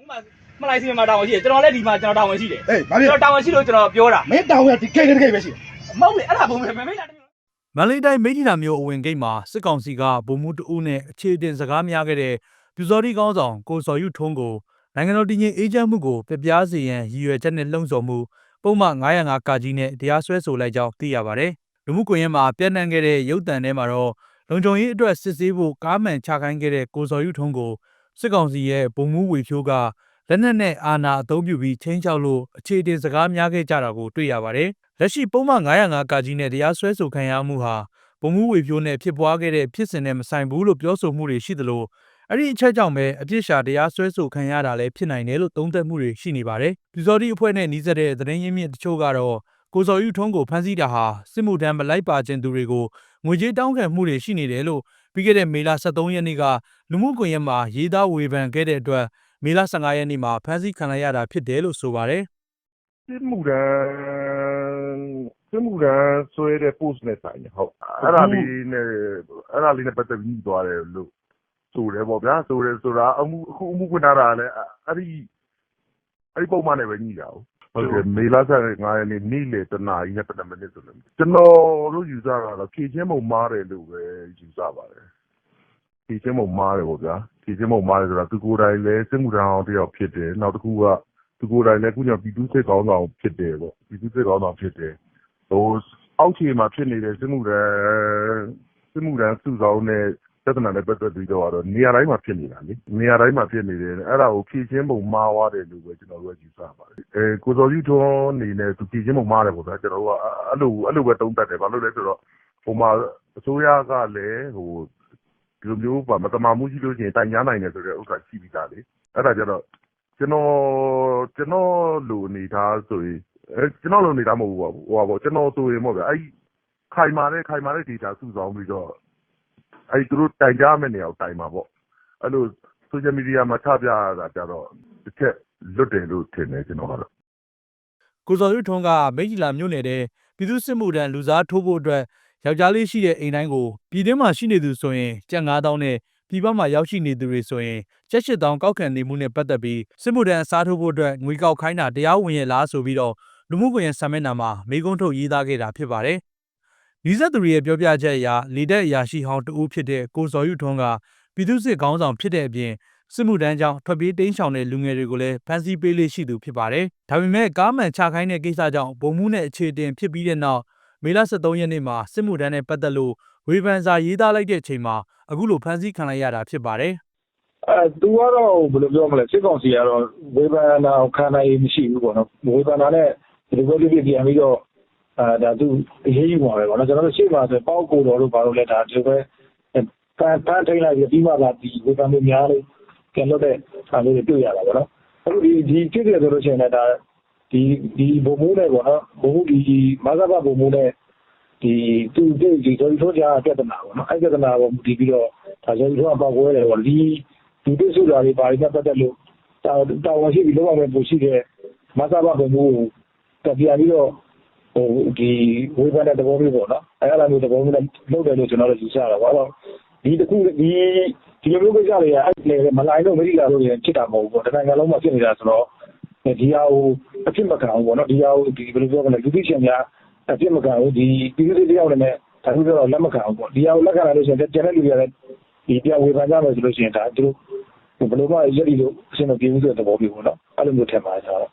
ဥမာမလိုက်စီမံမှာတာဝန်ရှိတယ်ကျွန်တော်လည်းဒီမှာကျွန်တော်တာဝန်ရှိတယ်အေးဘာကျွန်ဖြစ်တော်တာဝန်ရှိလို့ကျွန်တော်ပြောတာမင်းတောင်းရဒီကိတ်တဲ့ကိတ်ပဲရှိတယ်မဟုတ်လေအဲ့ဒါဘုံပဲမမေးတာတမျိုးမန္တလေးတိုင်းမိထီလာမြို့အဝင်ဂိတ်မှာစစ်ကောင်စီကဗိုလ်မှူးတဦးနဲ့အခြေတင်စကားများခဲ့တဲ့ပြူစောတိကောင်းဆောင်ကိုစော်ယူထုံးကိုနိုင်ငံတော်တည်ငြိမ်အေးချမ်းမှုကိုပြပြားစေရန်ရည်ရွယ်ချက်နဲ့လှုံ့ဆော်မှုပုံမှန်905ကကြီးနဲ့တရားစွဲဆိုလိုက်ကြောင်းသိရပါတယ်။လူမှုကွန်ရက်မှာပြန့်နှံ့ခဲ့တဲ့ရုပ်သံထဲမှာတော့လုံခြုံရေးအတွက်စစ်ဆေးဖို့ကားမှန်ချခိုင်းခဲ့တဲ့ကိုစော်ယူထုံးကို စစ်ကောင်စီရဲ့ဗိုလ်မှူးဝေဖြိုးကလက်နက်နဲ့အာဏာအသုံးပြုပြီးချင်းချောက်လို့အခြေတင်စကားများခဲ့ကြတာကိုတွေ့ရပါတယ်။လက်ရှိပုံမှန်905ကကြီးနဲ့တရားစွဲဆိုခံရမှုဟာဗိုလ်မှူးဝေဖြိုးနဲ့ဖြစ်ပွားခဲ့တဲ့ဖြစ်စဉ်နဲ့မဆိုင်ဘူးလို့ပြောဆိုမှုတွေရှိသလိုအဲ့ဒီအချက်ကြောင့်ပဲအပြစ်ရှာတရားစွဲဆိုခံရတာလည်းဖြစ်နိုင်တယ်လို့သုံးသပ်မှုတွေရှိနေပါတယ်။ပြူစောတိအဖွဲ့နဲ့နှီးစပ်တဲ့သတင်းရင်းမြစ်တချို့ကတော့ကိုစော်ယူထုံးကိုဖမ်းဆီးတာဟာစစ်မှုထမ်းမလိုက်ပါခြင်းသူတွေကိုငွေကြေးတောင်းခံမှုတွေရှိနေတယ်လို့ ပြီးခဲ့တဲ့မေလ23ရက်နေ့ကလူမှုကွန်ရက်မှာရေးသားဝေဖန်ခဲ့တဲ့အတွက်မေလ15ရက်နေ့မှာဖမ်းဆီးခံလိုက်ရတာဖြစ်တယ်လို့ဆိုပါတယ်စစ်မှုရန်စစ်မှုရန်ဆွဲတဲ့ post နဲ့ဆိုင်တယ်ဟုတ်အဲ့ဒါလေးနဲ့အဲ့ဒါလေးနဲ့ပတ်သက်ပြီးညှိသွားတယ်လို့ဆိုတယ်ပေါ့ဗျာဆိုတယ်ဆိုတာအမှုအခုအမှုခွင့်ထားတာလည်းအဲ့ဒီအဲ့ဒီပုံမှန်နဲ့ပဲညှိတာဟုတ် ဟုတ်ကဲ့မေလာဆက်9ရက်နေ့နေ့လေတနာရီနဲ့ပတ်သက်မိနစ်ဆိုလို့ကျွန်တော်တို့ယူဆတာတော့ဖြည့်ချင်းပုံမားတယ်လို့ပဲယူဆပါတယ်ဖြည့်ချင်းပုံမားတယ်ပေါ့ဗျာဖြည့်ချင်းပုံမားတယ်ဆိုတာသူကိုယ်တိုင်လည်းစစ်မှုထမ်းအောင်တယောက်ဖြစ်တယ်နောက်တစ်ခုကသူကိုယ်တိုင်လည်းခုညပြည်သူ့စစ်ကောင်းဆောင်ဖြစ်တယ်ပေါ့ပြည်သူ့စစ်ကောင်းဆောင်ဖြစ်တယ်ဟိုအောက်ခြေမှာဖြစ်နေတဲ့စစ်မှုရန်စစ်မှုရန်စုဆောင်တဲ့ ပြဿနာနဲ့ပတ်သက်ပြီးတော့ကတော့နေရာတိုင်းမှာဖြစ်နေတာလေနေရာတိုင်းမှာဖြစ်နေတယ်အဲ့ဒါကိုဖြည့်ချင်းပုံမှားသွားတယ်လို့ပဲကျွန်တော်တို့ကယူဆပါတယ်အဲကိုစောကြီးထွန်းအနေနဲ့သူဖြည့်ချင်းပုံမှားတယ်ပေါ့ဗျာကျွန်တော်တို့ကအဲ့လိုအဲ့လိုပဲတုံးတက်တယ်ဘာလို့လဲဆိုတော့ဟိုမှာအစိုးရကလည်းဟိုဒီလိုမျိုးပါမတမာမှုရှိလို့ရှိရင်တိုင်ကြားနိုင်တယ်ဆိုတဲ့ဥစ္စာရှိပြီးသားလေအဲ့ဒါကြတော့ကျွန်တော်ကျွန်တော်လူအနေထားဆိုရင်အဲကျွန်တော်လူအနေထားမဟုတ်ဘူးပေါ့ဟိုပါပေါ့ကျွန်တော်ဆိုရင်ပေါ့ဗျာအဲ့ဒီခိုင်မာတဲ့ခိုင်မာတဲ့ data စုဆောင်းပြီးတော့ အဲ့ဒီသူတို့တိုင်ကြားမယ့်နေရာကိုတိုင်မှာပေါ့အဲ့လို social media မှာချပြရတာကြတော့တစ်ချက်လွတ်တယ်လို့ထင်တယ်ကျွန်တော်ကတော့။ကိုစော်ယူထုံးကမိထီလာမြို့နယ်တဲ့ပြည်သူ့စစ်မှုထမ်းလူစားထိုးဖို့အတွက်ယောက်ျားလေးရှိတဲ့အိမ်တိုင်းကိုပြည်တွင်းမှာရှိနေသူဆိုရင်ကျပ်9000နဲ့ပြည်ပမှာရောက်ရှိနေသူတွေဆိုရင်ကျပ်8000ကောက်ခံနေမှုနဲ့ပတ်သက်ပြီးစစ်မှုထမ်းအစားထိုးဖို့အတွက်ငွေကောက်ခိုင်းတာတရားဝင်ရလားဆိုပြီးတော့လူမှုကွန်ရက်ဆာမျက်နှာမှာမေးခွန်းထုတ်ရေးသားခဲ့တာဖြစ်ပါတယ်။ နီးစပ်သူတွေရဲ့ပြောပြချက်အရလေတက်အရာရှိဟောင်းတဦးဖြစ်တဲ့ကိုစော်ယူထွန်းကပြည်သူ့စစ်ခေါင်းဆောင်ဖြစ်တဲ့အပြင်စစ်မှုထမ်းကြောင့်ထွက်ပြေးတိမ်းရှောင်တဲ့လူငယ်တွေကိုလည်းဖမ်းဆီးပေးလေးရှိသူဖြစ်ပါတယ်။ဒါပေမဲ့ကားမှန်ချခိုင်းတဲ့ကိစ္စကြောင့်ဗုံမှုနဲ့အခြေတင်ဖြစ်ပြီးတဲ့နောက်မေလ23ရက်နေ့မှာစစ်မှုထမ်းနဲ့ပတ်သက်လို့ဝေဖန်စာရေးသားလိုက်တဲ့အချိန်မှာအခုလိုဖမ်းဆီးခံလိုက်ရတာဖြစ်ပါတယ်။အဲသူကတော့ဘယ်လိုပြောမလဲစစ်ကောင်စီကတော့ဝေဖန်တာခံနိုင်ရမရှိဘူးပေါ့နော်ဝေဖန်တာနဲ့ဒီလိုမျိုးပြန်ပြီးတော့အဲ ဒါသူအရေးယူမှာပဲပေါ့နော်ကျွန်တော်တို့ရှေ့မှာဆိုပေါက်ကိုတော်တို့ဘာလို့လဲဒါဒီလိုပဲပန်းပန်းထိန်လိုက်ပြီးပြီးမှသာဒီဝေဖန်မှုများလို့ပြန်လို့တဲ့ဟာလေးတွေတွေ့ရတာပေါ့နော်အခုဒီဒီဖြစ်တယ်ဆိုလို့ရှိရင်လည်းဒါဒီဒီဘုံမိုးနဲ့ပေါ့နော်ဘုံမိုးဒီမဇ္ဇဘဘုံမိုးနဲ့ဒီသူဒီဒီတို့ထိုးကြပြဿနာပေါ့နော်အဲ့ပြဿနာကိုဒီပြီးတော့ဒါကျွန်တော်တို့ကပေါက်ကွဲတယ်ပေါ့ဒီဒီတိစုတာတွေပါရတဲ့ပတ်သက်လို့တာတာဝန်ရှိပြီးလောက်အောင်ပို့ရှိတဲ့မသဘာဘုံမျိုးကိုပြန်ပြီးတော့ဟိုဒီ ဝေဖန်တဲ့သဘောမျိုးပေါ့နော် အဲအဲ့လိုမျိုး သဘောမျိုးနဲ့ လုပ်တယ်လို့ ကျွန်တော်တို့ ယူဆတာပါတော့ဒီတခုဒီဒီလိုမျိုးကိစ္စတွေကအဲ့လေမလိုက်တော့မရိလာလို့ရင် ဖြစ်တာ မဟုတ်ဘူးပေါ့ တနိုင်ငံလုံးမှာ ဖြစ်နေတာဆိုတော့ ဒီဟာကို အဖြစ်မခံဘူးပေါ့နော်ဒီဟာကိုဒီဘယ်လိုပြောမလဲလူသိရှင်များ အဖြစ်မခံဘူးဒီပြည်သူတွေတယောက်နဲ့ ဒါမျိုးပြောတော့လက်မခံဘူးပေါ့ ဒီဟာကို လက်ခံလာလို့ရှိရင် ကျန်တဲ့လူတွေကလည်းဒီပြန်ဝေဖန်ကြမယ်ဆိုလို့ရှိရင် ဒါ သူတို့ ဘယ်လိုမှရက်ဒီလို့ အဆင်မပြေဘူးဆိုတဲ့ သဘောမျိုးပေါ့နော် အဲ့လိုမျိုး ထင်ပါတယ်ဆိုတော့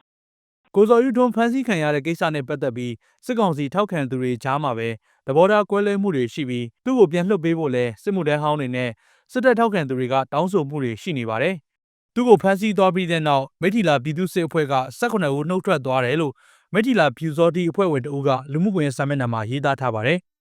ကိုစော်ယူထွန်းဖမ်းဆီးခံရတဲ့ကိစ္စနဲ့ပတ်သက်ပြီးစစ်ကောင်စီထောက်ခံသူတွေကြားမှာပဲသဘောထားကွဲလွဲမှုတွေရှိပြီးသူ့ကိုပြန်လွှတ်ပေးဖို့လဲစစ်မှုထမ်းဟောင်းတွေနဲ့စစ်တပ်ထောက်ခံသူတွေကတောင်းဆိုမှုတွေရှိနေပါတယ်။သူ့ကိုဖမ်းဆီးသွားပြီးတဲ့နောက်မိထီလာပြည်သူ့စစ်အဖွဲ့က18ဦးနှုတ်ထွက်သွားတယ်လို့မိထီလာဖြူစောတိအဖွဲ့ဝင်တဦးကလူမှုကွန်ရက်စာမျက်နှာမှာရေးသားထားပါတယ်။